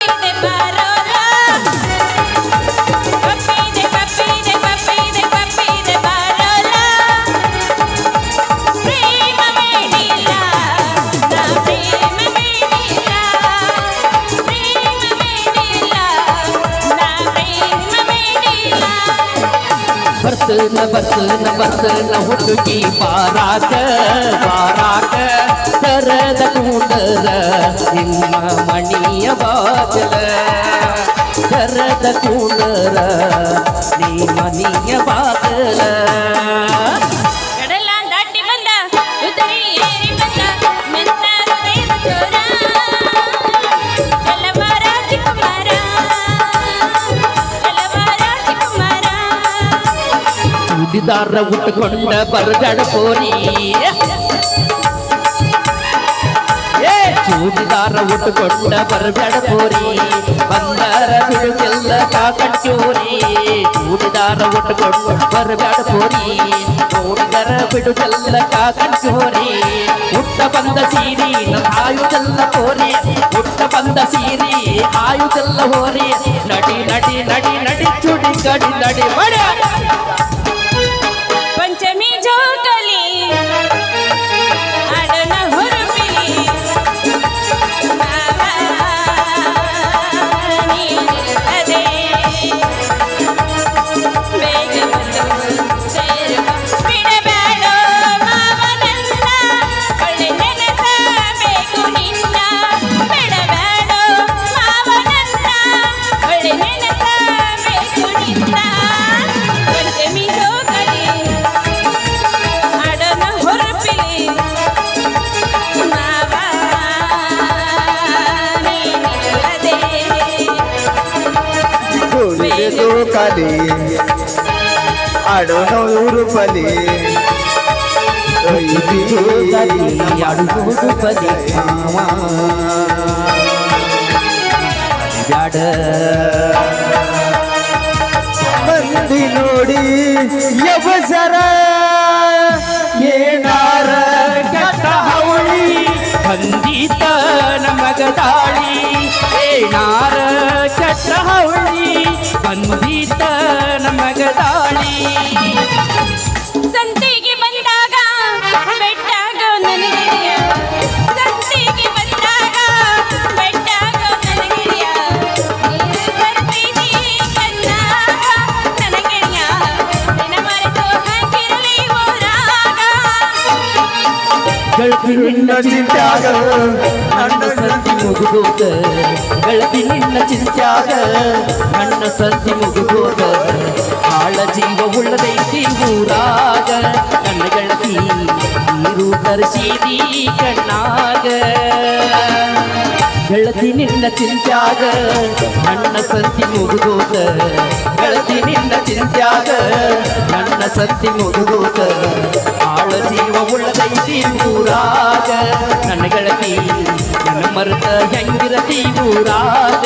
de ಬರ್ತನ ಬರ್ತನ ಬರ್ತನ ಹುಡುಗಿ ಬಾರಾಕ ಬಾರಾಕ ತರದ ಕೂಡರ ನಿಮ್ಮ ಮಣಿಯ ಬಾಜಲ ತರದ ಕೂಡರ ನೀ ಮನಿಯ ಬಾಗಲ ಚೂಡಿದಾರ ಉಟ್ಟುಕೊಂಡ ಬರಗಡ ಕೋರಿ ಏ ಚೂಡಿದಾರ ಉಟ್ಟುಕೊಂಡ ಬರಗಡ ಕೋರಿ ಬಂದಾರ ಬಿಡುಗೆಲ್ಲ ಕಾಕಟ್ಟೋರಿ ಚೂಡಿದಾರ ಉಟ್ಟುಕೊಂಡು ಬರಗಡ ಕೋರಿ ನೋಡಿದರ ಬಿಡುಗೆಲ್ಲ ಕಾಕಟ್ಟೋರಿ ಹುಟ್ಟ ಬಂದ ಸೀರಿ ಆಯುಧೆಲ್ಲ ಕೋರಿ ಹುಟ್ಟ ಬಂದ ಸೀರಿ ಆಯುಧೆಲ್ಲ ಹೋರಿ ನಡಿ ನಡಿ ನಡಿ ನಡಿ ಚುಡಿ ಕಡಿ ನಡಿ ಮಡ ಆಡೋಣ ರೂಪಲಿ ಆಡುವುದು ಬದಿ ಬ್ಯಾಡ ಬಂದಿ ನೋಡಿ ಯವಸರ ಏನಾರ ಕಟ್ಟ ಹವಳಿ ಬಂದಿತ ನಮಗ ದಾಳಿ. ಕೆಟ್ಟ ಹವಳಿ ಬಂದೀತ ನಮಗ ದಾಳಿ ಸಂತೆಗೆ ಬಂದಾಗ ಬೆಟ್ಟಾಗ ನನಗೆರಿಯ. ಸಂತೆಗೆ ಬಂದಾಗ ಬೆಟ್ಟಾಗ ನನಗೆರಿಯ. ನೀನು ಬರ್ತೀನಿ ಕಣ್ಣಾಗ ನನಗೆರಿಯ. ನಿನ್ನ ಮರೆತು ಹಾಕಿರಲಿ ಊರಾಗ ಗೆಳತಿ ನಿನ್ನ ಚಿಂತ್ಯಾಗ ನನ್ನ ಸಂತಿ ಮುಗಿದೋದ ಗೆಳತಿ ನಿನ್ನ ಚಿಂತ್ಯಾಗ ನನ್ನ ಸಂಧಿ ಮುಗಿದೋದ. ಆಳ ಜೀವ ಉಳ್ಳದೈತಿ ಊರಾಗ. ನನ್ನ ಗೆಳತಿ ನೀರು ತರಿಸಿದಿ ಕಣ್ಣಾಗ ಗೆಳತಿ ನಿನ್ನ ಚಿಂತ್ಯಾಗ ನನ್ನ ಸಂತಿ ಮುಗಿದೋದ ಗೆಳತಿ ನಿನ್ನ ಚಿಂತ್ಯಾಗ ನನ್ನ ಸಂತಿ ಮುಗಿದೋದ ಆಳ ಜೀವ ಉಳ್ಳದೈತಿ ಊರಾಗ ನನ್ನ ಗೆಳತಿ ನನ್ನ ಮರುತ ಹೆಂಗಿರತಿ ಊರಾಗ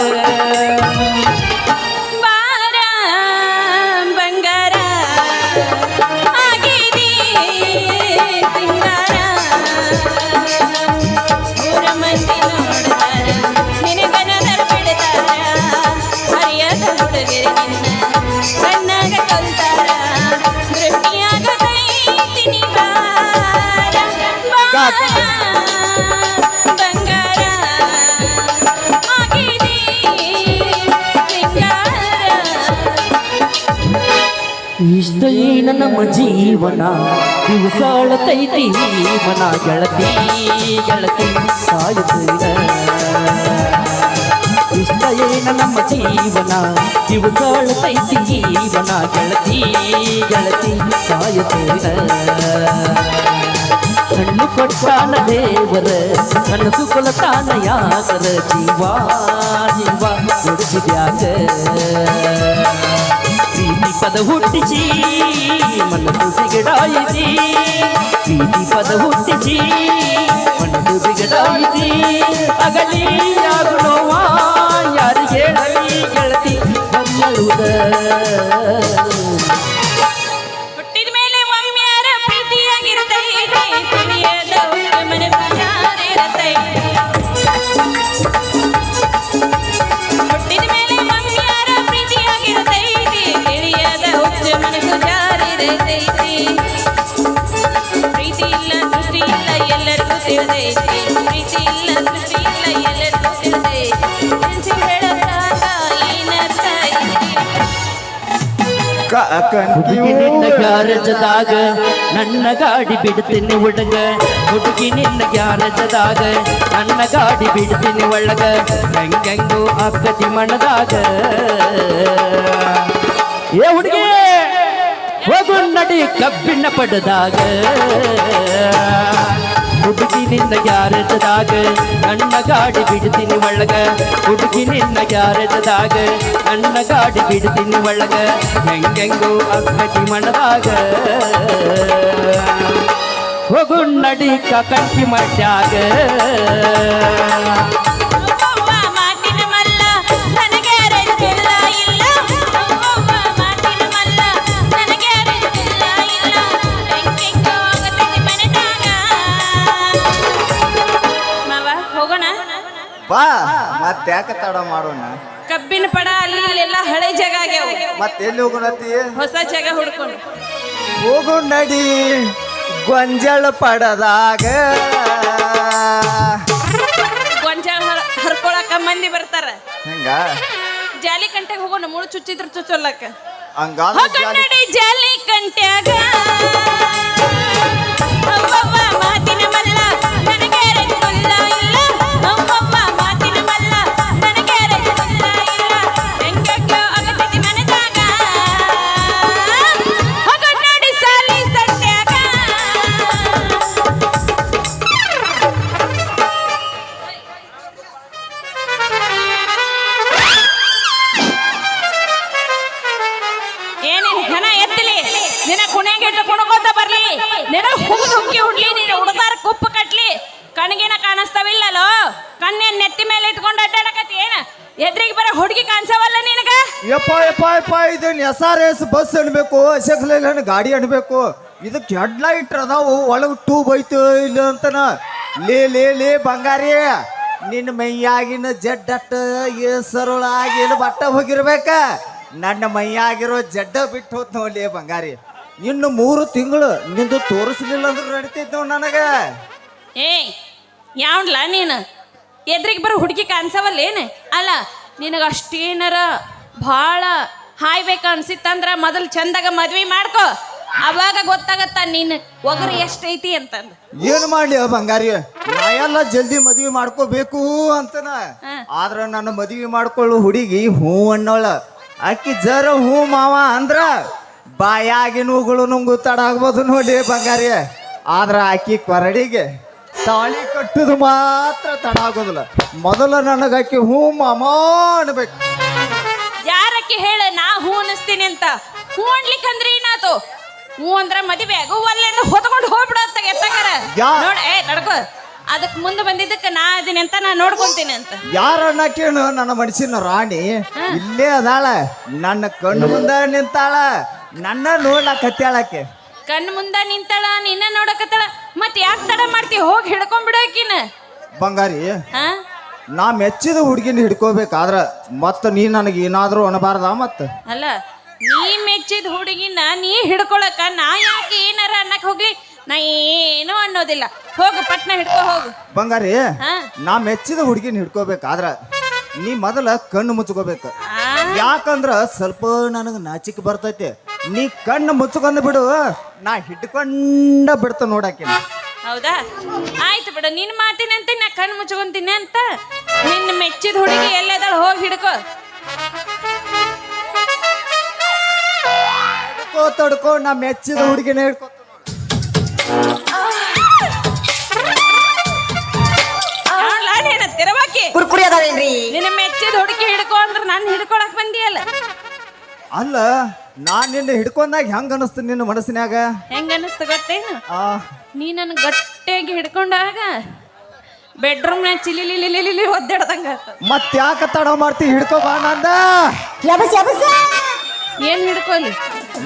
ನಮ್ಮ ಜೀವನ ದಿವಸಾಳತೈತಿ ಮನ ಗೆಳತಿ ಗೆಳತಿ ಸಾಯುತ್ತೇನ ಇಷ್ಟ ಏನ ನಮ್ಮ ಜೀವನ ದಿವಸಾಳತೈತಿ ಜೀವನ, ಗೆಳತಿ ಗೆಳತಿ ಸಾಯುತ್ತೇನ ಕಣ್ಣು ಕೊಟ್ಟಾನ ದೇವರ, ಕನಸು ಕೊಲತಾನ ಯಾಕರ ಜೀವ ಜೀವ ನುಡಿಸಿದ್ಯಾಕ ಪ್ರೀತಿ ಪದ ಹುಟ್ಟಿಸಿ ಮನಸ್ಸು ಬಿಗಡಾಯಿಸಿ ಪ್ರೀತಿ ಪದ ಹುಟ್ಟಿಸಿ ಮನಸ್ಸು ಬಿಗಡಾಯಿಸಿ ಅಗಲಿ ಆಗುಣವ ಯಾರಿಗೆ ಹೇಳಲಿ ಗೆಳತಿ ಬಲ್ಲುವುದ ತಿಳಿದೈತಿ ಪ್ರೀತಿ ಇಲ್ಲ ತುಟಿ ಇಲ್ಲ ಎಲ್ಲರಿಗೂ ತಿಳಿದೈತಿ ಪ್ರೀತಿ ಇಲ್ಲ ಇಲ್ಲ ನಿನ್ನ ನನ್ನ ಗಾಡಿ ಬಿಡ್ತೀನಿ ಹುಡುಗ. ಹುಡುಗಿ ನಿನ್ನ ಗ್ಯಾರೇಜದಾಗ ನನ್ನ ಗಾಡಿ ಬಿಡ್ತೀನಿ ಒಳಗ. ಹೆಂಗೆಂಗೋ ಅಕ್ಕತಿ ಮಣದಾಗ ಏ ಹುಡುಗಿ! ಹೋಗು ನಡಿ ಕಬ್ಬಿಣ ಪಡೆದಾಗ ಹುಡುಗಿ ನಿನ್ನ ಗ್ಯಾರೇಜದಾಗ ನನ್ನ ಗಾಡಿ ಬಿಡ್ತೀನಿ ಒಳಗ. ಹುಡುಗಿ ನಿನ್ನ ಗ್ಯಾರೇಜದಾಗ ನನ್ನ ಗಾಡಿ ಬಿಡ್ತೀನಿ ಒಳಗ. ಹೆಂಗೆಂಗೋ ಅಕ್ಕಟಿ ಮಣದಾಗ ಹೋಗು ನಡಿ ಕಂಟಿ ಮಾಡ್ಯಾಗ ಬಾ ಮತ್ತೆ ಯಾಕೆ ತಡ ಮಾಡೋಣ? ಕಬ್ಬಿನ ಪಡ ಅಲ್ಲಿ ಇಲ್ಲೆಲ್ಲ ಹಳೆ ಜಾಗ ಆಗ್ಯಾವ. ಮತ್ತೆ ಎಲ್ಲಿ ಹೋಗೋಣತಿ ಹೊಸ ಜಾಗ ಹುಡ್ಕೊಂಡು. ಹೋಗು ನಡಿ ಗೊಂಜಾಳ ಪಡದಾಗ. ಗೊಂಜಾಳ ಹರ- ಹರ್ಕೊಳಕ ಮಂದಿ ಬರ್ತಾರ. ಹೆಂಗ? ಜಾಲಿ ಕಂಟೆಗೆ ಹೋಗೋಣ ಮುಳು ಚುಚ್ಚಿದ್ರ ಚುಚ್ಚೊಲ್ಲಕ್ಕ ಹಂಗ ಜಾಲಿ ಕಂಟ್ಯಾಗ ಕಣ್ಗಿನ ಕಾಣಿಸ್ತಾವಿಲ್ಲಲೋ? ಕಣ್ಣೇನ್ ನೆತ್ತಿ ಮೇಲೆ ಇಟ್ಕೊಂಡು ಅಡ್ಡಾಡಕತ್ತಿ ಏನ? ಎದ್ರಿಗೆ ಬರ ಹುಡುಗಿ ಕಾಣಿಸವಲ್ಲ ನಿನಗ? ಯಪ್ಪ ಯಪ್ಪ ಯಪ್ಪ ಇದನ್ ಎಸ್ ಆರ್ ಎಸ್ ಬಸ್ ಅನ್ಬೇಕು ಅಶೋಕ್ ಲೈಲನ್ ಗಾಡಿ ಅನ್ಬೇಕು? ಇದಕ್ಕೆ ಹೆಡ್ ಲೈಟ್ ಅದಾವು ಒಳಗೆ ಟ್ಯೂಬ್ ಐತು ಇಲ್ಲ ಅಂತನ. ಲೇ ಲೇ ಲೇ ಬಂಗಾರಿ ನಿನ್ನ ಮೈಯಾಗಿನ ಜಡ್ಡಟ್ಟ ಏ ಸರಳಾಗಿನ ಬಟ್ಟ ಹೋಗಿರ್ಬೇಕ? ನನ್ನ ಮೈಯಾಗಿರೋ ಜಡ್ಡ ಬಿಟ್ಟು ಹೋತ್ ನೋಡ್ಲಿ ಬಂಗಾರಿ? ಇನ್ನು ಮೂರು ತಿಂಗಳು ನಿಂದು ತೋರಿಸ್ಲಿಲ್ಲ ಅಂದ್ರೆ ನಡಿತೈತ್ ನೋಡ್ ನನಗ. ಏ ಯಾವ್ಲ ನೀನು? ಎದ್ರಿಗೆ ಬರೋ ಹುಡುಗಿ ಕಾಣಿಸವಲ್ಲ ಏನು? ಅಲ್ಲ ನಿನಗೆ ಅಷ್ಟೇನಾರ ಭಾಳ ಹಾಯ್ಬೇಕು ಅನ್ಸಿತ್ತಂದ್ರೆ ಮೊದಲು ಚಂದಾಗ ಮದ್ವೆ ಮಾಡ್ಕೋ. ಅವಾಗ ಗೊತ್ತಾಗತ್ತ ನೀನು ಒಗರು ಎಷ್ಟೈತಿ ಅಂತಂದು. ಏನ್ ಮಾಡ್ಲಿ ಆ ಬಂಗಾರಿ? ನಾ ಎಲ್ಲ ಜಲ್ದಿ ಮದ್ವಿ ಮಾಡ್ಕೋಬೇಕು ಅಂತನ. ಆದ್ರೆ ನನ್ನ ಮದ್ವಿ ಮಾಡ್ಕೊಳ್ಳು ಹುಡುಗಿ ಹೂ ಅನ್ನೋಳ. ಅಕ್ಕಿ ಜರ ಹೂ ಮಾವ ಅಂದ್ರ ಬಾಯಾಗಿ ನೂಗಳು ನುಂಗು ತಡ ಆಗ್ಬೋದು ನೋಡಿ ಬಂಗಾರಿ. ಆದ್ರ ಆಕಿ ಕೊರಡಿಗೆ ತಾಳಿ ಕಟ್ಟುದು ಮಾತ್ರ ತಡ ಆಗೋದಿಲ್ಲ. ಮೊದಲ ನನಗಾಕಿ ಹೂ ಮಾಮ ಅನ್ಬೇಕು. ಯಾರಕ್ಕೆ ಹೇಳ ನಾ ಹೂ ಅನಿಸ್ತೀನಿ ಅಂತ? ಹೂ ಅನ್ಲಿಕ್ಕಂದ್ರೆ ಏನಾತು ಹೂ ಅಂದ್ರ ಮದುವೆ ಆಗು ಅಲ್ಲಿಂದ ಹೊತ್ಕೊಂಡು ಹೋಗ್ಬಿಡತ್ತ ಎತ್ತಕರ ಯಾ- ನೋಡ್ ಏ ತಡ್ಕೋ ಅದಕ್ ಮುಂದೆ ಬಂದಿದ್ದಕ್ಕೆ ನಾ ಅದೀನಿ ಅಂತ ನಾ ನೋಡ್ಕೊಂತೀನಿ ಅಂತ. ಯಾರನ್ನ ಕೇಳು ನನ್ನ ಮನಸ್ಸಿನ ರಾಣಿ. ಇಲ್ಲೇ ಅದಾಳ. ನನ್ನ ಕಣ್ಣು ಮುಂದ ನಿಂತಾಳ. ನನ್ನ ನೋಡ್ಲಾಕತ್ಯಾಳಕ್ಕೆ. ಕಣ್ಣು ಮುಂದ ನಿಂತಾಳ ನಿನ್ನ ನೋಡಕತ್ತಾಳ. ಮತ್ ಯಾಕೆ ತಡ ಮಾಡ್ತಿ? ಹೋಗಿ ಹಿಡ್ಕೊಂಡ್ಬಿಡಕಿನ ಬಂಗಾರಿ ಹಾ? ನಾ ಮೆಚ್ಚಿದ ಹುಡುಗಿನ ಹಿಡ್ಕೋಬೇಕಾದ್ರ ಮತ್ತ ನೀ ನನಗೆ ಏನಾದ್ರೂ ಅನಬಾರ್ದ ಮತ್ತ? ಅಲ್ಲ ನೀ ಮೆಚ್ಚಿದ ಹುಡುಗಿನ ನೀ ಹಿಡ್ಕೊಳಕ ನಾ ಯಾಕೆ ಏನಾರ ಅನ್ನಕ್ ಹೋಗ್ಲಿ? ನಾ ಏನೋ ಅನ್ನೋದಿಲ್ಲ. ಹೋಗು ಪಟ್ನ ಹಿಡ್ಕೊ ಹೋಗು. ಬಂಗಾರಿ ಹಾ? ನಾ ಮೆಚ್ಚಿದ ಹುಡುಗಿನ ಹಿಡ್ಕೋಬೇಕಾದ್ರ ನೀ ಮೊದಲ ಕಣ್ಣು ಮುಚ್ಕೋಬೇಕು. ಯಾಕಂದ್ರ ಸ್ವಲ್ಪ ನನಗೆ ನಾಚಿಕೆ ಬರ್ತೈತಿ. ನೀ ಕಣ್ಣು ಮುಚ್ಚಕೊಂಡು ಬಿಡು. ನಾ ಹಿಡ್ಕೊಂಡ ಬಿಡ್ತ ನೋಡಕ್ಕೆ. ಹೌದಾ? ಆಯ್ತು ಬಿಡ ನಿನ್ ಮಾತಿನಂತೆ ನಾ ಕಣ್ಣು ಮುಚ್ಕೊಂತೀನಿ ಅಂತ ನಿನ್ನ ಮೆಚ್ಚಿದ ಹುಡುಗಿ ಎಲ್ಲದಾಳ ಹೋಗಿ ಹಿಡ್ಕೊ. ತೊಡ್ಕೋ ತಡ್ಕೋ ನಾ ಮೆಚ್ಚಿದ ಹುಡುಗಿನ ಹಿಡ್ಕೋ ತಿರವಾಕಿ ಕುರ್ಕುರಿ ಅದಾವೇನ್ರಿ? ನಿನ್ನ ಮೆಚ್ಚಿದ ಹುಡುಗಿ ಹಿಡ್ಕೊ ಅಂದ್ರೆ ನಾನು ಹಿಡ್ಕೊಳಕ್ ಬಂದಿಯಲ್ಲ. ಅಲ್ಲ ನಾನ್ ನಿನ್ನ ಹಿಡ್ಕೊಂಡಾಗ ಹೆಂಗ ಅನಸ್ತು ನಿನ್ನ ಮನಸ್ಸಿನಾಗ ಹೆಂಗ ಅನಿಸ್ತು ಗೊತ್ತೇನು? ಆ. ನೀ ನನ್ನ ಗಟ್ಟಿಯಾಗಿ ಹಿಡ್ಕೊಂಡಾಗ ಬೆಡ್ರೂಮ್ನಾಗ ಚಿಲಿಲಿಲಿಲಿಲಿ ಒದ್ದಾಡ್ದಂಗ ಮತ್ ಯಾಕ ತಡ ಮಾಡ್ತಿ ಹಿಡ್ಕೋ ಬಾ ನಂದ? ಯಬಸ್ ಯಬಸ್ ಏನ್ ಹಿಡ್ಕೊಲಿ?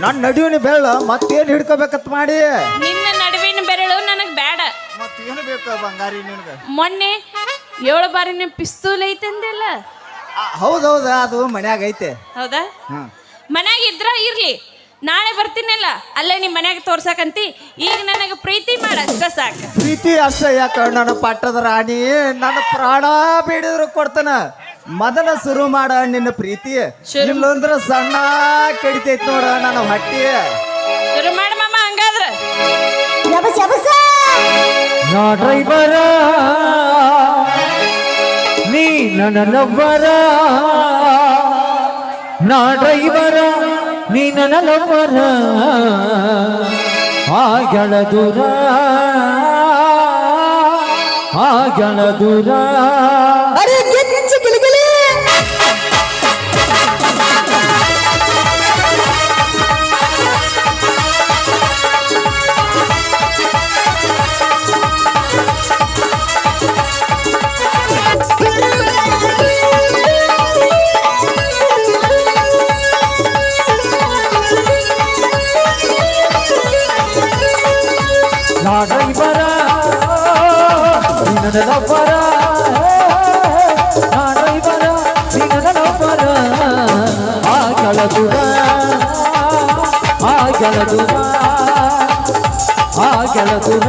ನನ್ನ ನಡುವಿನ ಬೆಳ್ಳ ಮತ್ತೇನ್ ಹಿಡ್ಕೋಬೇಕತ್ ಮಾಡಿ? ನಿನ್ನ ನಡುವಿನ ಬೆರಳು ನನಗ್ ಬೇಡ ಮತ್ತೇನು ಬೇಕು ಬಂಗಾರಿ ನಿನಗ? ಮೊನ್ನೆ ಏಳು ಬಾರಿ ಬಾರಿನ ಪಿಸ್ತೂಲ್ ಐತಂದಿಲ್ಲ? ಅಂದಿಲ್ಲ ಹೌದೌದ ಅದು ಮನ್ಯಾಗ ಐತೆ. ಹೌದಾ? ಹ್ಮ್. ಮನ್ಯಾಗ ಇದ್ರ ಇರ್ಲಿ. ನಾಳೆ ಬರ್ತೀನಲ್ಲ ಅಲ್ಲೇ ನಿಮ್ಮ ಮನ್ಯಾಗ ತೋರ್ಸಕಂತಿ. ಈಗ ನನಗೆ ಪ್ರೀತಿ ಮಾಡ ಅಷ್ಟ ಸಾಕ. ಪ್ರೀತಿ ಅಷ್ಟೇ ಯಾಕ ನನ್ನ ಪಟ್ಟದ ರಾಣಿ ನನ್ನ ಪ್ರಾಣ ಬೇಡಿದ್ರು ಕೊಡ್ತಾನ. ಮೊದಲ ಶುರು ಮಾಡ ನಿನ್ನ ಪ್ರೀತಿ. ಶುರು- ಇಲ್ಲಂದ್ರ ಸಣ್ಣ ಕಡಿತೈತಿ ನೋಡ ನನ್ನ ಹಟ್ಟಿ. ಶುರು ಮಾಡ ಮಾಮ ಹಂಗಾದ್ರ. ಯಬಸ್ ಯಬಸ್. ನಾ ಡ್ರೈವರ ನೀ ನನ್ನ ಲವ್ವರ ನಾ ಡ್ರೈವರ ನೀ ನನ್ನ ಲವ್ವರ ಆಗಳ ದೂರ ಆಗಳ ದೂರ. ಆಗಳ ದೂರ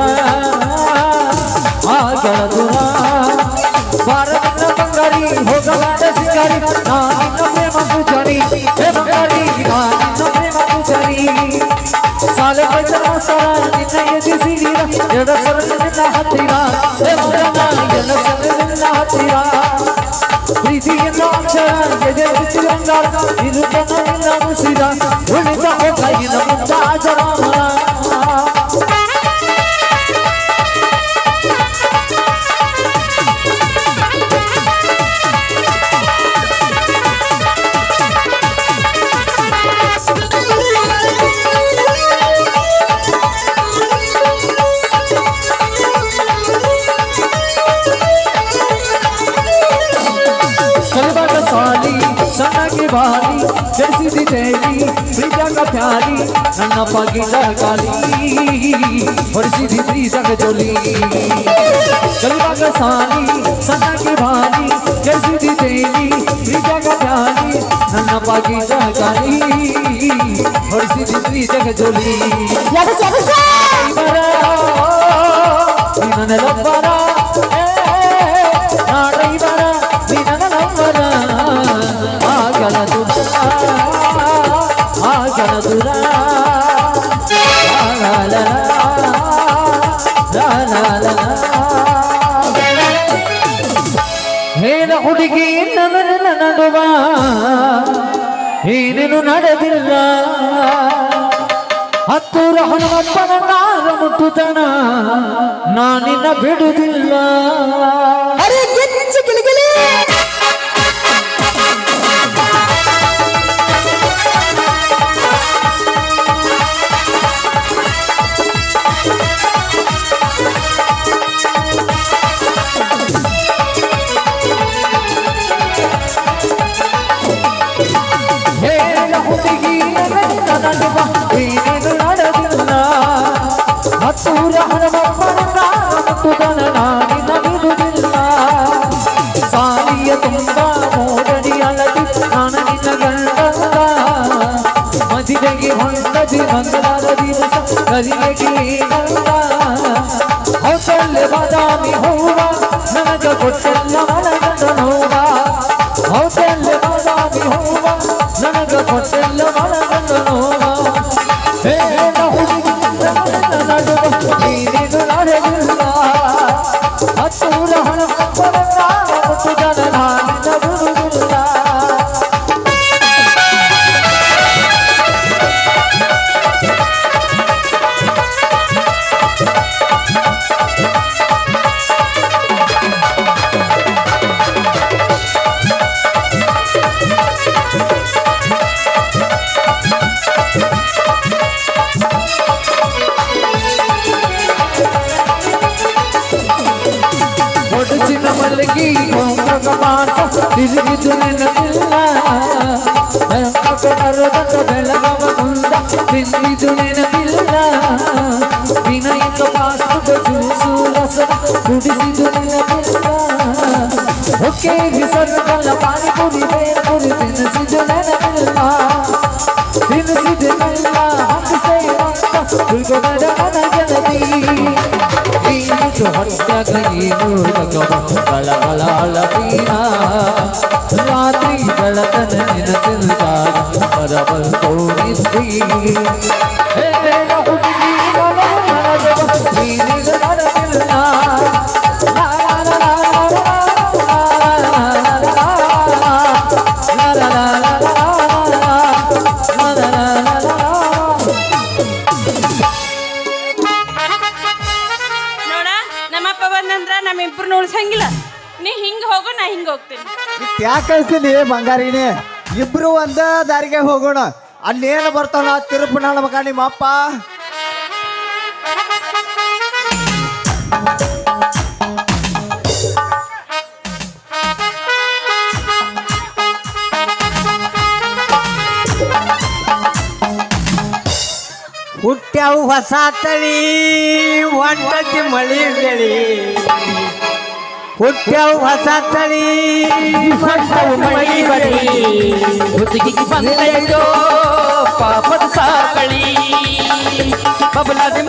ಆಗಳ ದೂರ ಬಾರನ್ನ ಬಂಗಾರಿ ಹೋಗಲಾಡ ಸಿಂಗಾರಿ ನಾ ನಿನ್ನ ಪ್ರೇಮ ಪೂಜಾರಿ ಹೇ ಬಂಗಾರಿ ನಾ ನಿನ್ನ ಪ್ರೇಮ ಪೂಜಾರಿ ಸಾಲೆ ಬೈತರ ಸರ ನಿನ್ನ ಎದಿಸಿದೀರ ಎಡ ಸರ ನಿನ್ನ ಹತ್ತಿರ ಹೇ ಮಗನ ಎಡ ಸರ ನಿನ್ನ ಹತ್ತಿರ ಪ್ರೀತಿಯಿಂದ ಅಕ್ಷರ ಎದೆ ಬಿಸಿ ಬಂಗಾರ ಇದು ಕಣ್ಣಿನ नन्ना पागी काली, और सीधी सी संग चोली गलबा का सानी सन्ना की भानी जैसी दी देनी रीजा का प्यानी नन्ना पागी काली, और सीधी संग चोली ನಡುವ ಏನೇನು ನಡೆದಿಲ್ಲ. ಹತ್ತೂರ ಹನುಮಪ್ಪನ ನಾರ ಮುಟ್ಟುತನ ನಾನಿನ್ನ ಬಿಡುವುದಿಲ್ಲ. ಹೊಸಲ್ಲೆ ಬಾದಾಮಿ ಹೂವ ನನಗ ಕೊಟ್ಟೆಲ್ಲ ಮನಗಂಡ ನನಗ ಕೊಟ್ಟೆಲ್ಲ ಮನಗಂಡ ನೋವ ಹೇಳ ಹುಡುಗಿ ನನ್ನ ನಡುವ ನೀನೇನು ನಡೆದಿಲ್ಲ ಹತ್ತೂರ ಹಣ রিজিক তুলে নলা কাকো আরও দত বেলা বাবা কুন্দ রিজিক তুলে নলা বিনয় তো পাস তো জুসু রস রিজিক তুলে নলা ওকে হিসর কল পানি পুরি বে পুরি দিন সিজলে নলা দিন সিজলে নলা হাত সে মত ফুল কো বড় আনা জলদি हत्या गई कला कला लपीना रात्रि गलतन निन तिलकार बरबर कोणी थी हे मेरा ಹೋಗ್ತೀನಿ. ಯಾಕೆ ಕಳಿಸ್ತೀನಿ ಬಂಗಾರಿನೇ ಇಬ್ರು ಒಂದ ದಾರಿಗೆ ಹೋಗೋಣ. ಅಲ್ಲೇನು ಬರ್ತಾನ ತಿರುಪು ನನ್ನ ಮಗ ನಿಮ್ಮ ಅಪ್ಪ. ಹುಟ್ಟ್ಯಾವು ಹೊಸ ತಳಿ ಒಂಟತಿ ಮಳಿ ಬೆಳಿ. ಹುಟ್ಟ್ಯಾವು ಹೊಸ ತಳಿ ಹೊಟ್ಟವು ಮಳಿ ಬಳಿ ಪಾಪದ ಸಾಕಳಿ. ಬಬಲಾದಿ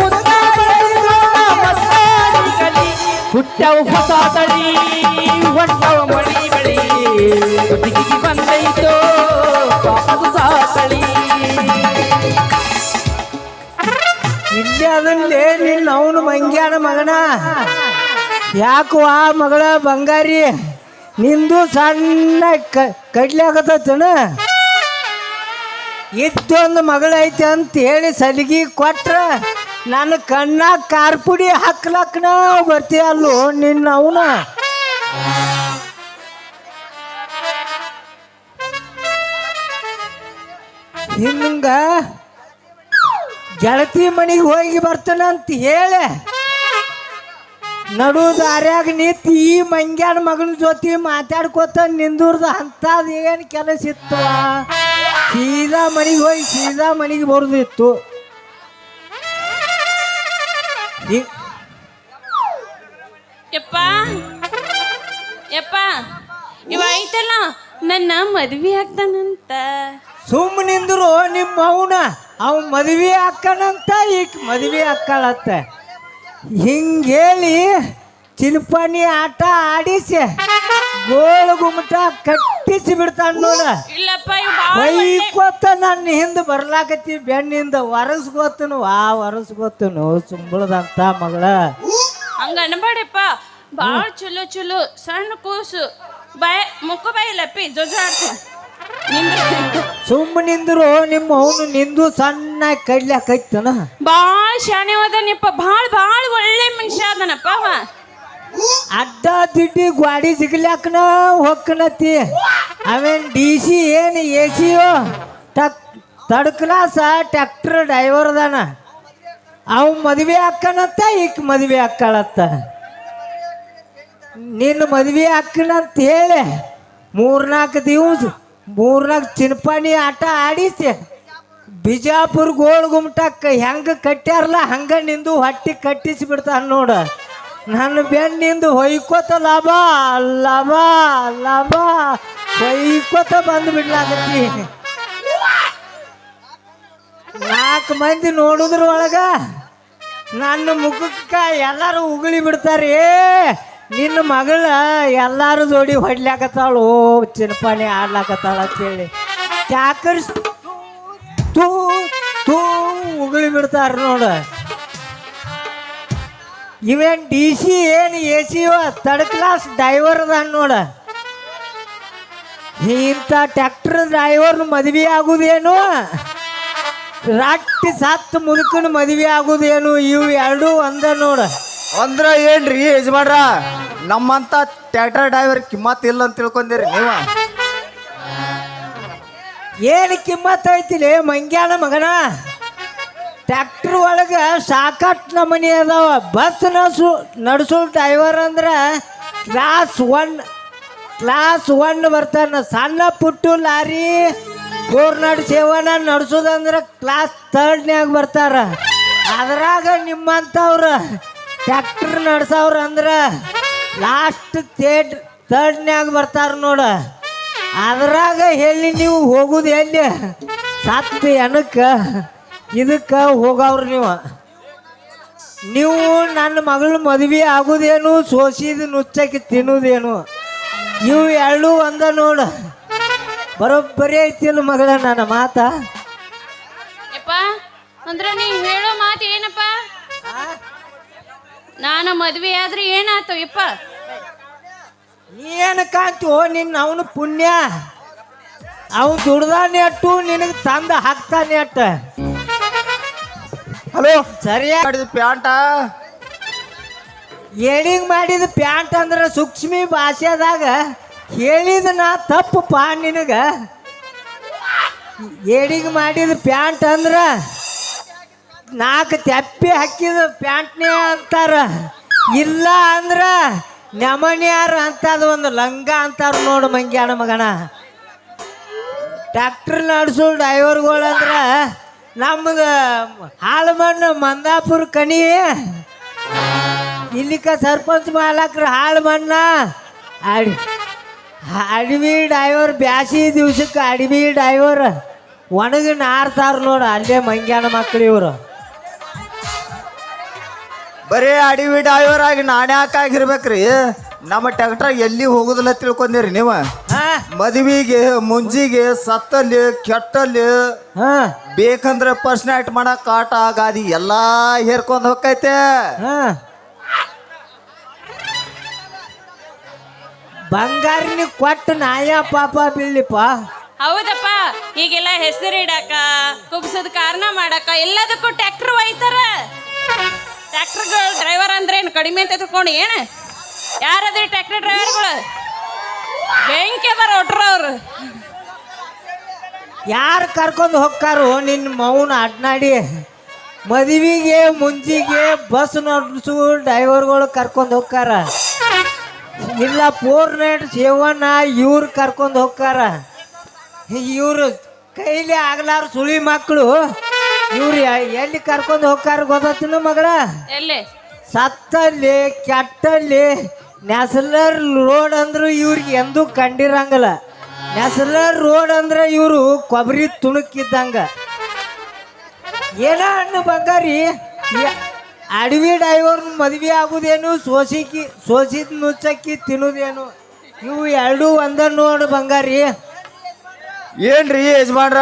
ಹುಟ್ಟವು ಹೊಸ ತಳಿ ಹೊಟ್ಟವು ಮಳಿ ಬಳಿ ಹುದುಗಿಗೆ ಬಂದೈತೋ ಪಾಪದ ಸಾಕಳಿ. ಇಲ್ಲೇ ಅದಲ್ಲೇ ನಿನ್ನ ಅವನು ಮಂಗ್ಯಾನ ಮಗನ. ಯಾಕೋ ಆ ಮಗಳ ಬಂಗಾರಿ ನಿಂದು ಸಣ್ಣ ಕ ಆಗತ್ತಣ ಇದ್ದೊಂದು ಮಗಳೈತೆ ಅಂತ ಹೇಳಿ ಸಲಿಗೆ ಕೊಟ್ರ ನನ್ನ ಕಣ್ಣ ಕಾರ್ಪುಡಿ ಹಾಕ್ಲಕ್ಕ ನಾವು ಬರ್ತೀಯಲ್ಲೋ ನಿನ್ನ ಅವನ? ಹಿಂಗ ಗೆಳತಿ ಮನೆಗೆ ಹೋಗಿ ಬರ್ತಾನಂತ ಹೇಳಿ. ನಡು ದಾರ್ಯಾಗ ನಿಂತು ಈ ಮಂಗ್ಯಾನ ಮಗನ ಜೊತೆ ಮಾತಾಡ್ಕೋತ ನಿಂದೂರ್ದ ಅಂಥದ್ದು ಏನು ಕೆಲಸ ಇತ್ತು? ಸೀದಾ ಮನೆಗೆ ಹೋಗಿ ಸೀದಾ ಮನೆಗೆ ಬರೋದಿತ್ತು. ಯಪ್ಪ ಯಪ್ಪ ಇವ ಐತಲ್ಲ ನನ್ನ ಮದ್ವೆ ಆಗ್ತಾನಂತ. ಸುಮ್ಮ ನಿಂದ್ರು ನಿಮ್ಮ ಅವನ ಅವ್ ಮದ್ವೆ ಹಾಕಣಂತ ಈಗ ಮದ್ವೆ ಹಾಕಳತ್ತ ಹಿಂಗೇಳಿ ಚಿಲ್ಪಣಿ ಆಟ ಆಡಿಸಿ ಗೋಳು ಗುಮ್ಮಟ ಕಟ್ಟಿಸಿ ಬಿಡ್ತಾನ ನೋಡು. ಇಲ್ಲಪ್ಪ ಬೈಕೋತ ನನ್ನ ಹಿಂದೆ ಬರ್ಲಾಕತ್ತಿ ಬೆನ್ನಿಂದ ಒರೆಸ್ಕೋತನು ವಾ ಒರೆಸ್ಕೋತನು ಸುಂಬಳದಂತ ಮಗಳ. ಹಂಗ ಅನ್ಬೇಡಪ್ಪ ಬಾಳ ಚಲೋ ಚಲೋ ಸಣ್ಣ ಕೂಸು. ಬಾಯ ಮುಖ ಬಾಯಿ ಲಪ್ಪಿ ಜೊಜ ಆಡ್ತೀನಿ ನಿಂದ್ರ ಸುಮ್ಮ ನಿಂದ್ರು ನಿಮ್ಮ ಅವನು ನಿಂದು ಸಣ್ಣ ಕಡ್ಲಾಕೈತನ ಬಾಳ ಶಾಣೆ ಅದನಪ್ಪ ಬಾಳ ಬಾಳ ಒಳ್ಳೆ ಮನುಷ್ಯ ಅದನಪ್ಪ ಅವ. ಅಡ್ಡ ದಿಡ್ಡಿ ಗ್ವಾಡಿ ಸಿಗ್ಲಾಕನ ಹೊಕ್ಕನತಿ ಅವೇನ್ ಡಿ ಸಿ ಏನು ಎ ಸಿಯೋ ಟಕ್ ತರ್ಡ್ ಕ್ಲಾಸ ಟ್ಯಾಕ್ಟರ್ ಡ್ರೈವರ್ ಅದಾನ. ಅವ್ ಮದ್ವೆ ಹಾಕನತ್ತ ಈಕ್ ಮದ್ವೆ ಹಾಕಳತ್ತ. ನಿನ್ನ ಮದ್ವೆ ಹಾಕನಂತ ಹೇಳಿ ಮೂರ್ನಾಲ್ಕು ದಿವಸ ಮೂರ್ನಾಲ್ಕು ಚಿನ್ಪಾಣಿ ಆಟ ಆಡಿಸಿ ಬಿಜಾಪುರ್ ಗೋಳ್ ಗುಮ್ಟಕ್ಕ ಹೆಂಗ ಕಟ್ಟ್ಯಾರಲ್ಲ ಹಂಗ ನಿಂದು ಹೊಟ್ಟಿ ಕಟ್ಟಿಸಿ ಬಿಡ್ತಾನ ನೋಡ. ನನ್ನ ಬೆನ್ನಿಂದು ಹೊಯ್ಕೋತ ಲಾಭ ಲಾಭ ಲಾಭ. ಹೊಯ್ಕೋತ ಬಂದು ಬಿಡ್ಲಾಗತ್ತಿ ನಾಲ್ಕು ಮಂದಿ ನೋಡುದ್ರ ಒಳಗ ನನ್ನ ಮುಖಕ್ಕ ಎಲ್ಲರೂ ಉಗುಳಿ ಬಿಡ್ತಾರೆ. ನಿನ್ನ ಮಗಳ ಎಲ್ಲಾರು ಜೋಡಿ ಹೊಡ್ಲಾಕತ್ತಾಳು, ಚಿನಪಾಣಿ ಆಡ್ಲಾಕತ್ತಾಳ ಅಂತೇಳಿ. ಚಾಕರ್ಸ್ ತೂ ತೂ ಉಗುಳಿ ಬಿಡ್ತಾರ ನೋಡ. ಇವೇನ್ ಡಿ ಸಿ ಏನು A C third class driver ಅದ ನೋಡ. ಇಂಥ ಟ್ಯಾಕ್ಟರ್ ಡ್ರೈವರ್ ಮದ್ವೆ ಆಗುದೇನು? ರಾಟ್ಟಿ ಸತ್ತು ಮುದುಕನ ಮದ್ವೆ ಆಗುದೇನು? ಇವು ಎರಡೂ ಒಂದ ನೋಡ. ಅಂದ್ರ ಏನ್ರಿ ಯಜಮಾನ್ರ? ನಮ್ಮಂತ ಟ್ಯಾಟರ್ ಡ್ರೈವರ್ ಕಿಮ್ಮತ್ ಇಲ್ಲ ಅಂತ ತಿಳ್ಕೊಂಡಿರಿ ನೀವ. ಏನು ಕಿಮ್ಮತ್ ಐತಿಲಿ ಮಂಗ್ಯಾನ ಮಗನ? ಟ್ಯಾಕ್ಟ್ರ್ ಒಳಗೆ ಸಾಕಷ್ಟು ನಮೂನಿ ಅದಾವ. ಬಸ್ ನಡ್ಸು ನಡ್ಸೋ ಡ್ರೈವರ್ ಅಂದ್ರೆ ಕ್ಲಾಸ್ ಒನ್ ಕ್ಲಾಸ್ ಒನ್ ಬರ್ತಾನ. ಸಣ್ಣ ಪುಟ್ಟು ಲಾರಿ ಗೋರ್ನಾಡ್ ಸೇವನ ನಡ್ಸೋದಂದ್ರೆ ಕ್ಲಾಸ್ ತರ್ಡ್ನ್ಯಾಗ ಬರ್ತಾರ. ಅದ್ರಾಗ ನಿಮ್ಮಂಥವ್ರು ಟ್ಯಾಕ್ಟ್ರ್ ನಡ್ಸವ್ರ ಅಂದ್ರೆ ಲಾಸ್ಟ್ ತೇಡ್ ತರ್ಡ್ನ್ಯಾಗ ಬರ್ತಾರ ನೋಡ. ಅದ್ರಾಗ ಎಲ್ಲಿ ನೀವು ಹೋಗುದು ಎಲ್ಲಿ? ಸತ್ತು ಎನಕ್ಕ ಇದಕ್ಕ ಹೋಗವ್ರು ನೀವು. ನೀವು ನನ್ನ ಮಗಳ ಮದುವೆ ಆಗುದೇನು ಸೋಸಿದ ನುಚ್ಚಕ್ಕೆ ತಿನ್ನುದೇನು? ಇವು ಎಳ್ಳು ಒಂದ ನೋಡು. ಬರೋಬ್ಬರಿ ಐತಿಲ್ಲ ಮಗಳ ನನ್ನ ಮಾತ. ಅಂದ್ರ ನೀ ಹೇಳೋ ಮಾತು ಏನಪ್ಪ? ನಾನು ಮದ್ವೆ ಆದ್ರೆ ಏನಾಯ್ತು ಇಪ್ಪ ನೀ ಏನು ಕಾಂತೀವೋ ನಿನ್ನ ಅವನು ಪುಣ್ಯ. ಅವನು ದುಡ್ದಾನೆ ಅಟ್ಟು ನಿನಗೆ ತಂದ ಹಾಕ್ತಾನೆ ಅಟ್ಟ. ಹಲೋ? ಸರಿಯಾಗಿ ಮಾಡಿದ ಪ್ಯಾಂಟ? ಹೇಳಿಂಗ್ ಮಾಡಿದ ಪ್ಯಾಂಟ್ ಅಂದ್ರೆ ಸೂಕ್ಷ್ಮಿ ಭಾಷೆದಾಗ ಹೇಳಿದ ನಾ ತಪ್ಪು ಪಾ ನಿನಗ. ಹೇಳಿಂಗ್ ಮಾಡಿದ ಪ್ಯಾಂಟ್ ಅಂದ್ರ ನಾಲ್ಕು ತೆಪ್ಪಿ ಹಾಕಿದ ಪ್ಯಾಂಟ್ನೇ ಅಂತಾರ. ಇಲ್ಲ ಅಂದ್ರ ನೆಮಣ್ಯಾರ ಅಂತದ ಒಂದು ಲಂಗ ಅಂತಾರ ನೋಡು ಮಂಗ್ಯಾನ ಮಗಣ ಟ್ಯಾಕ್ಟ್ರ್ ನಡೆಸೋ ಡ್ರೈವರ್ಗಳು ಅಂದ್ರ ನಮ್ದು ಹಾಳು ಮಣ್ಣು ಮಂದಾಪುರ ಕಣಿ. ಇಲ್ಲಿಕ ಸರ್ಪಂಚ್ ಮಾಲಕ್ರ ಹಾಳು ಮಣ್ಣ. ಅಡಿ ಅಡವಿ ಡ್ರೈವರ್ ಬ್ಯಾಸಿ ದಿವ್ಸಕ್ಕೆ ಅಡವಿ ಡ್ರೈವರ್ ಒಣಗಿ ನಾರ್ತಾರ ನೋಡು ಅಲ್ಲೇ ಮಂಗ್ಯಾನ ಮಕ್ಳು ಇವರು. ಬರೀ ಅಡಿವಿ ಡ್ರೈವರ್ ಆಗಿ ನಾನೇ ಹಾಕಾಗಿರ್ಬೇಕ್ರಿ. ನಮ್ಮ ಟ್ಯಾಕ್ಟರ್ ಎಲ್ಲಿ ಹೋಗುದಿಲ್ಲ ತಿಳ್ಕೊಂಡಿರಿ ನೀವು. ಹಾ. ಮದುವೆಗೆ ಮುಂಜಿಗೆ ಸತ್ತಲ್ಲಿ ಕೆಟ್ಟಲ್ಲಿ. ಹಾ. ಬೇಕಂದ್ರೆ ಪರ್ಸನ್ ನೈಟ್ ಮಾಡಕ್ ಕಾಟ ಗಾದಿ ಎಲ್ಲಾ ಹೇರ್ಕೊಂಡ್ ಹೋಗೈತೆ ಹಾ. ಬಂಗಾರಿನ ಕೊಟ್ಟು ನಾಯ ಪಾಪ ಬೀಳಿಪ್ಪ ಹೌದಪ್ಪ ಈಗೆಲ್ಲ ಹೆಸರಿಡಾಕ ಕುಬ್ಸದ ಕಾರಣ ಮಾಡಕ ಎಲ್ಲದಕ್ಕೂ ಟ್ಯಾಕ್ಟರ್ ಒಯ್ತಾರ. ಟ್ರ್ಯಾಕ್ಟರ್ಗಳು ಡ್ರೈವರ್ ಅಂದ್ರೆ ಏನು ಕಡಿಮೆ ಅಂತ ತಿಳ್ಕೊಂಡು, ಏನು? ಯಾರದ್ರಿ ಟ್ರ್ಯಾಕ್ಟರ್ ಡ್ರೈವರ್ಗಳು ಬೆಂಕಿ ಅದಾರ ಒಟ್ರ ಅವ್ರು. ಯಾರು ಕರ್ಕೊಂಡು ಹೋಗ್ತಾರೋ ನಿನ್ನ ಮೌನ ಅಡ್ನಾಡಿ. ಮದುವೆಗೆ, ಮುಂಜಿಗೆ ಬಸ್ ನಡೆಸು ಡ್ರೈವರ್ಗಳು ಕರ್ಕೊಂಡು ಹೋಗ್ತಾರ. ಇಲ್ಲ ಫೋರ್ ನೈಟ್ ಸೇವನ್ ಇವ್ರು ಕರ್ಕೊಂಡು ಹೋಗ್ತಾರ. ಇವರು ಕೈಲಿ ಆಗ್ಲಾರ ಸುಳಿ ಮಕ್ಕಳು ಇವ್ರು ಎ- ಎಲ್ಲಿ ಕರ್ಕೊಂಡು ಹೋಗ್ತಾರ ಗೊತ್ತಿಲ್ಲ ಮಗಳ. ಎಲ್ಲಿ? ಸತ್ತಲ್ಲಿ ಕೆಟ್ಟಲ್ಲಿ ನ್ಯಾಷನಲ್ ರೋಡ್ ಅಂದ್ರೆ ಇವ್ರಿಗೆ ಎಂದೂ ಕಂಡಿರಂಗಲ್ಲ. ನ್ಯಾಷನಲ್ ರೋಡ್ ಅಂದ್ರೆ ಇವರು ಕೊಬ್ಬರಿ ತುಣುಕಿದ್ದಂಗ. ಏನ ಹಣ್ಣು ಬಂಗಾರಿ ಅಡವಿ ಡೈವರ್ ಮದ್ವೆ ಆಗುದೇನು ಸೋಸಿಕಿ ಸೋಸಿದ ನುಚ್ಚಕ್ಕಿ ತಿನ್ನುದೇನು? ಇವು ಎರಡೂ ಒಂದ ನೋಡು ಬಂಗಾರಿ. ಏನ್ರಿ ಯಜಮಾನ್ರ?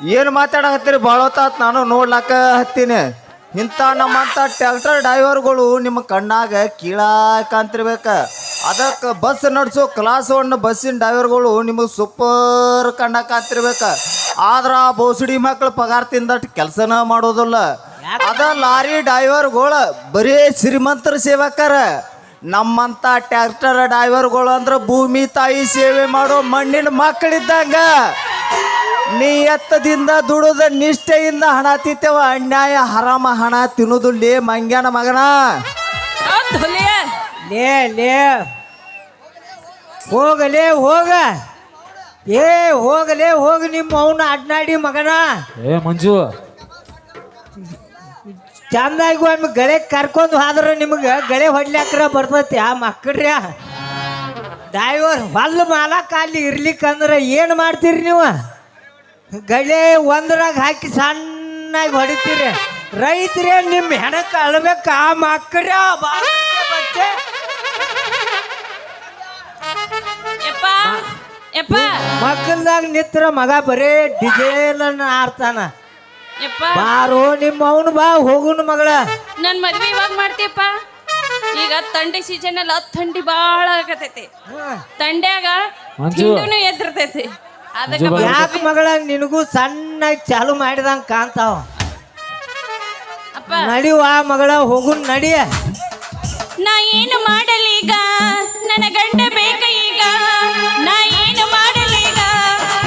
ಏನು ಮಾತಾಡಕತ್ತೀರಿ? ಭಾಳ ಹೊತ್ತಾತ್ ನಾನು ನೋಡ್ಲಾಕ ಹತ್ತೀನಿ. ಇಂಥ ನಮ್ಮಂಥ ಟ್ಯಾಕ್ಟರ್ ಡ್ರೈವರ್ಗಳು ನಿಮ್ಮ ಕಣ್ಣಾಗ ಕೀಳಾಕಂತಿರ್ಬೇಕ ಅದಕ್ಕೆ ಬಸ್ ನಡೆಸೋ ಕ್ಲಾಸ್ ಒನ್ ಬಸ್ಸಿನ ಡ್ರೈವರ್ಗಳು ನಿಮಗೆ ಸೂಪರ್ ಕಂಡಾಕಂತಿರ್ಬೇಕ ಆದ್ರೆ ಆ ಬೋಸಡಿ ಮಕ್ಳು ಪಗಾರ ತಿಂದಟ್ಟು ಕೆಲಸನ ಮಾಡೋದಿಲ್ಲ. ಅದ ಲಾರಿ ಡ್ರೈವರ್ಗಳು ಬರೀ ಶ್ರೀಮಂತರ ಸೇವಕರ. ನಮ್ಮಂತ ಟ್ಯಾಕ್ಟರ್ ಡ್ರೈವರ್ಗಳು ಅಂದ್ರೆ ಭೂಮಿ ತಾಯಿ ಸೇವೆ ಮಾಡೋ ಮಣ್ಣಿನ ಮಕ್ಕಳಿದ್ದಂಗ ನೀ ಎತ್ತದಿಂದ ದುಡಿದ ನಿಷ್ಠೆಯಿಂದ ಹಣ ತಿತ್ತೇವ ಅನ್ಯಾಯ ಹರಾಮ ಹಣ ತಿನ್ನುದು ಲೇ ಮಂಗ್ಯಾನ ಮಗನ. ಲೇ ಲೇ. ಹೋಗಲೇ ಹೋಗ. ಏ ಹೋಗಲೇ ಹೋಗ ನಿಮ್ಮ ಅವನ ಅಡ್ನಾಡಿ ಮಗನ. ಏ ಮಂಜು. ಚಂದಾಗಿ ಒಮ್ಮೆ ಗಳೆ ಕರ್ಕೊಂಡು ಹೋದ್ರೆ ನಿಮ್ಗೆ ಗಳೆ ಹೊಡ್ಲಾಕ್ರ ಬರ್ತೈತಿ ಆ ಮಕ್ಕಳ್ರಿ. ಡೈವರ್ ಹೊಲ್ ಮಾಲಕ್ ಅಲ್ಲಿ ಇರ್ಲಿಕ್ಕಂದ್ರೆ ಏನು ಮಾಡ್ತೀರಿ ನೀವು? ಗಳೆ ಒಂದ್ರಾಗ ಹಾಕಿ ಸಣ್ಣಾಗಿ ಹೊಡಿತೀರಿ. ರೈತರೇ ನಿಮ್ಮ ಹೆಣಕ್ಕೆ ಅಳ್ಬೇಕು ಆ ಮಕ್ಕಳ ಬಚ್ಚೆ ಯಪ್ಪ ಯಪ್ಪ. ಮಕ್ಕಳದಾಗ ನಿತ್ರ ಮಗ ಬರೇ ಡಿಜೇಲ್ ಆಡ್ತಾನ. ಯಪ್ಪ. ಬಾರೋ ನಿಮ್ಮ ಅವನು ಬಾ ಹೋಗುನು ಮಗಳ. ನನ್ ಮದ್ವೆ ಇವಾಗ ಮಾಡ್ತೀಯಪ್ಪ. ಈಗ ತಂಡಿ ಸೀಸನ್ ಅಲ್ಲಿ ಹತ್ತು ಥಂಡಿ ಭಾಳ ಆಗತೈತಿ. ತಂಡ್ಯಾಗ ಎದ್ರತೈತಿ. ಎದ್ದಿರ್ತೈತಿ ಯಾಕೆ ಮಗಳ? ನಿನಗೂ ಸಣ್ಣ ಚಾಲು ಮಾಡಿದಂಗ ಕಾಣ್ತಾವ. ಅಪ್ಪ. ನಡಿವ ಮಗಳ ಹೋಗು ನಡಿಯ ನಾ ಏನು ಮಾಡಲೀಗ? ನನ್ನ ಗಂಡ ಬೇಕ ಈಗ? ನಾ ಏನು ಮಾಡಲೀಗ?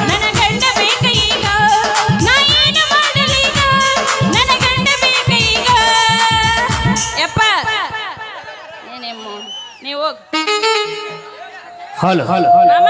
ನನ್ನ ಗಂಡ ಬೇಕ ಈಗ? ನಾ ಏನು ಮಾಡಲೀಗ? ನನ್ನ ಗಂಡ ಬೇಕ ಈಗ? ಯಪ್ಪ. ಏನೇಮ್ಮ ನೀವು ಹೋಗ್. ಹಲೋ ಹಲೋ ಮಾಮ.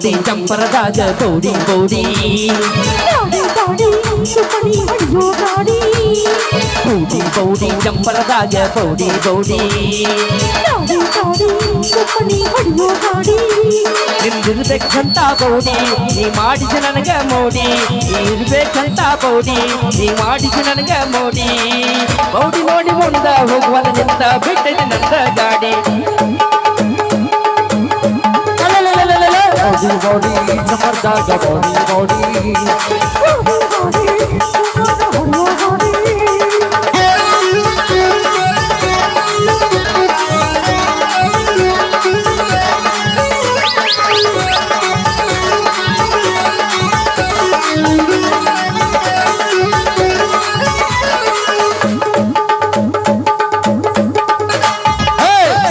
ಚಂಪರದಾಜ ಗೌಡಿ ಗೌಡಿ ಗೌಡಿ ಗೌಡಿ ಚಂಪರದಾಜ ಕೌಡಿ. ಸುಪಣಿ ಹೊಡೆಯೋ ಗೌಡಿ ಸುಪಣಿ ಹೊಡೆಯೋ ಗಾಡಿ ನಿಂದಿರ್ಬೇಕಂತ ಬೌಡಿ ನೀ ಮಾಡಿದ ನನಗೆ ಮೋಡಿ. ಇರ್ಬೇಕಂತ ಗೌಡಿ ನೀ ಮಾಡಿದ ನನಗೆ ಮೋಡಿ. ಗೌಡಿ ನೋಡಿ ಮುಂದ ಹೋಗುವ ನಿಂತ ಬಿಟ್ಟಿದೆ ನಂದ ಗಾಡಿ. ಬೌಡಿ ಬೌಡಿ ಚಂಪರದಾಗ ಬೌಡಿ ಬೌಡಿ ಗಾಡಿ ಹೊಡೆಯೋ ಗಾಡಿ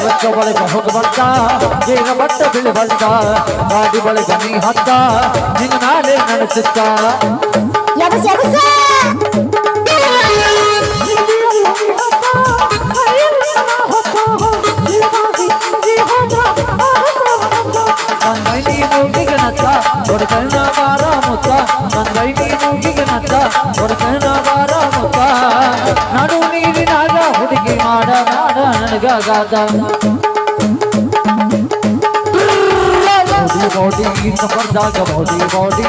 ರೊಕ್ಕ ಒಳಗೆ ಹೋಗಬಂತ ಜೀವ ಬಟ್ಟ ಬಿಳಿ ಬಂತ ಗಾಡಿ ಒಳಗೆ ನೀ ಹತ್ತ ನಿನ್ನ ನಾಳೆ ನಡೆಸುತ್ತ ಯಬಸ್ ಯಬಸ್ ತಂಗೈ ನೀನು ಗಿಗನತ್ತ ಹೊರಕಣ್ಣ ಬಾರ ಮುತ್ತ ತಂಗೈ ನೀನು ಗಿಗನತ್ತ ಹೊರಕಣ್ಣ ಬಾರ ಮುತ್ತ ನಡು ನೀರಿನಾಗ ಹುಡುಗಿ ಮಾಡ ಮಾಡ ನನಗಾಗಾದ ಬಾಡಿ ಬಾಡಿ ಸಫರ್ದಾಗ ಬಾಡಿ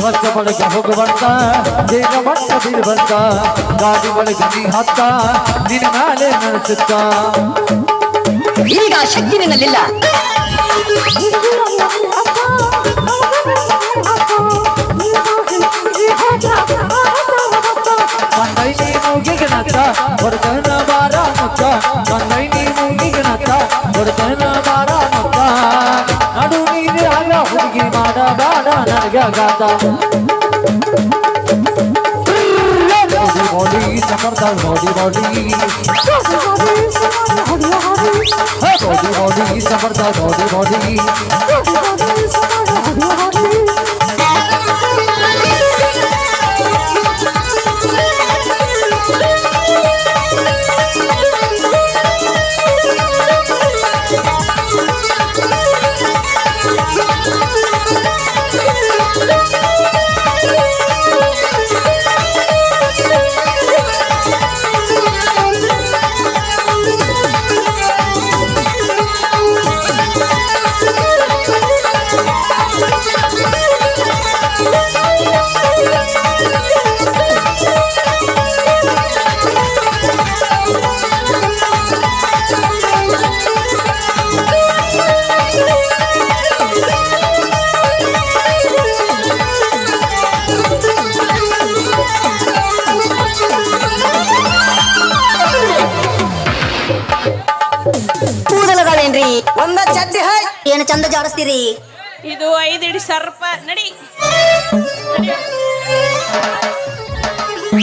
ಬಾಡಿ ಹೊಸ ಒಳಗೆ ಹೋಗುವಂತ ಜೀವ ಮಟ್ಟ ಬಿಲ್ ಬಂತ ಗಾಡಿ ಒಳಗೆ ನೀ ಹತ್ತ ನಿನ್ನ ಮೇಲೆ ನಡೆಸುತ್ತ ಈಗ ಶಕ್ತಿ ನಿನ್ನಲ್ಲಿಲ್ಲ ತಂಗೈ ಬಾಡ ನನಗಾಗಾತ ಬಾಡಿ ಬಾಡಿ ಸಮರ್ಥ ಬಾಡಿ ಬಾಡಿ ಬಾಡಿ ಬಾಡಿ ಸಮರ್ಥ ಬಾಡಿ